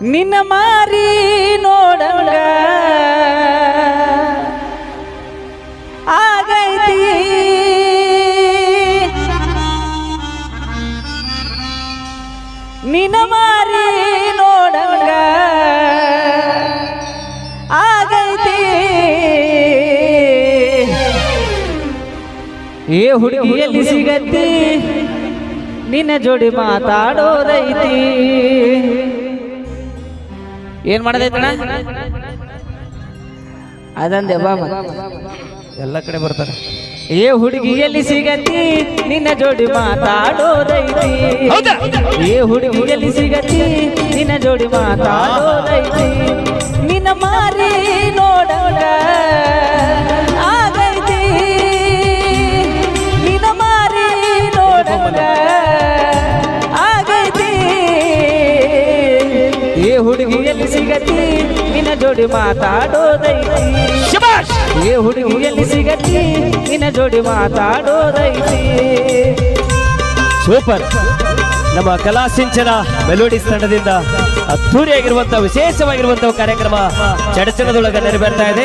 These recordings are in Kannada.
ನಿನ್ನ ಮಾರಿ ನೋಡಂಗ ಆಗೈತಿ. ನಿನ್ನ ಮಾರಿ ನೋಡಂಗ ಆಗೈತಿ. ಏ ಹುಡುಗಿಯಲ್ಲಿ ಸಿಗತ್ತಿ? ನಿನ್ನ ಜೋಡಿ ಮಾತಾಡೋದೈತಿ. ಏನ್ ಮಾಡದೈತಣ ಅದಂದೆ ಬಾ ಎಲ್ಲ ಕಡೆ ಬರ್ತಾರೆ. ಏ ಹುಡುಗಿಯಲ್ಲಿ ಸಿಗತಿ? ನಿನ್ನ ಜೋಡಿ ಮಾತಾಡೋದೈತಿ? ಏ ಹುಡುಗಿಯಲ್ಲಿ ಸಿಗತಿ? ನಿನ್ನ ಜೋಡಿ ಮಾತಾಡೋದೈತಿ. ನಿನ್ನ ಮಾರಿ ಸಿಗತಿ ನಿನ್ನ ಜೋಡಿ ಮಾತಾಡೋದೈತಿ. ಏ ಹುಡುಗಿ ಎಲ್ಲಿ ಸಿಗತಿ ನಿನ್ನ ಜೋಡಿ ಮಾತಾಡೋದೈತಿ. ಸೂಪರ್. ನಮ್ಮ ಕಲಾ ಸಿಂಚನ ಮೆಲೋಡಿಸ್ ತಂಡದಿಂದ ಅದ್ದೂರಿಯಾಗಿರುವಂತಹ ವಿಶೇಷವಾಗಿರುವಂತಹ ಕಾರ್ಯಕ್ರಮ ಚಡಚಣದೊಳಗೆ ನೆರವೇರ್ತಾ ಇದೆ.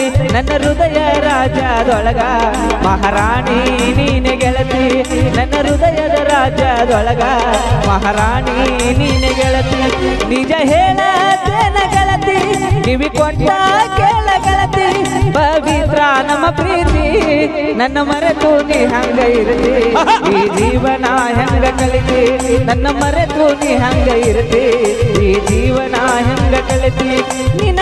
ನನ್ನ ಹೃದಯ ರಾಜದೊಳಗ ಮಹಾರಾಣಿ ನೀನೆ ಗೆಳತಿ, ನನ್ನ ಹೃದಯದ ರಾಜದೊಳಗ ಮಹಾರಾಣಿ ನೀನೆ ಗೆಳತಿ, ನಿಜ ಹೇಳತೇನ ಗೆಳತಿ ಕಿವಿ ಕೊಟ್ಟ ಕೇಳ ಗೆಳತಿ. ಪವಿತ್ರ ನಮ್ಮ ಪ್ರೀತಿ, ನನ್ನ ಮರೆತು ನೀ ಹಂಗ ಇರತಿ. ಈ ಜೀವನ ಹೆಂಗ ಕಲಿತಿ, ನನ್ನ ಮರೆತು ನೀ ಹಂಗ ಇರತಿ. ಈ ಜೀವನ ಹೆಂಗ ಕಲಿತಿ, ನಿನ್ನ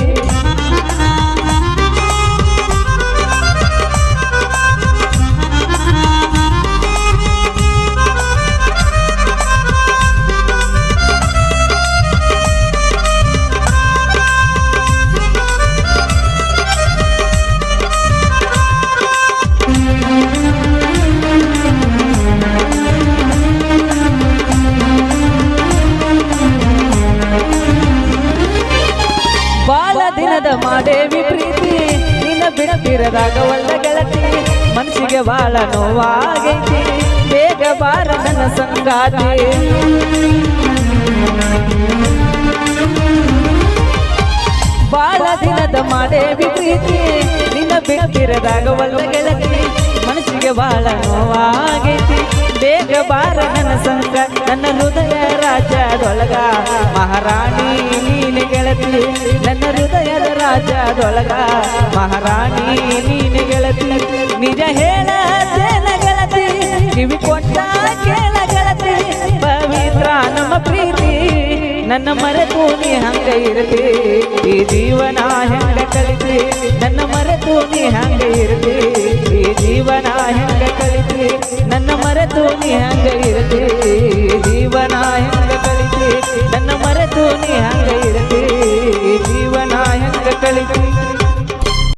ನಿನ್ನ ಒಳ್ಳೆ ಗೆಳತಿ, ಮನಸ್ಸಿಗೆ ಬಾಳ ನೋವಾಗೈತಿ, ಬೇಗ ಬಾರ ನನ್ನ ಸಂಗಾತಿ. ಬಾಳ ದಿನದ ಮಾಡೇವಿ ಪ್ರೀತಿ ನಿನ್ನ ಬಿಡದಿರದಾಗ ಒಳ್ಳೆ ಗೆಳತಿ, ಮನಸ್ಸಿಗೆ ಬಾಳ ನೋವಾಗೈತಿ, ಬೇಗ ಬಾರ ನನ್ನ ಸಂಗಾತಿ ನನ್ನ ಹೃದಯ ರಾಜದೊಳಗ ಮಹಾರಾಣಿ ನೀನೆ ಗೆಳತಿ ರಾಜದೊಳಗ ಮಹಾರಾಣಿ ನೀನು ಗೆಳತಿ, ನಿಜ ಹೇಳತೇನ ಗೆಳತಿ, ಕಿವಿ ಕೊಟ್ಟ ಕೇಳ ಗೆಳತಿ, ಪವಿತ್ರ ನಮ್ಮ ಪ್ರೀತಿ, ನನ್ನ ಮರೆತು ನೀ ಹಂಗ ಇರಲಿ, ಈ ಜೀವನ ಹೆಂಗ ಕಲಿತಿ ನನ್ನ ಮರೆತು ನೀ ಹಂಗ ಇರಲಿ, ಈ ಜೀವನ ಹೆಂಗ ಕಲಿತಿ ನನ್ನ ಮರೆತು ನೀ ಹಂಗ ಜೀವನ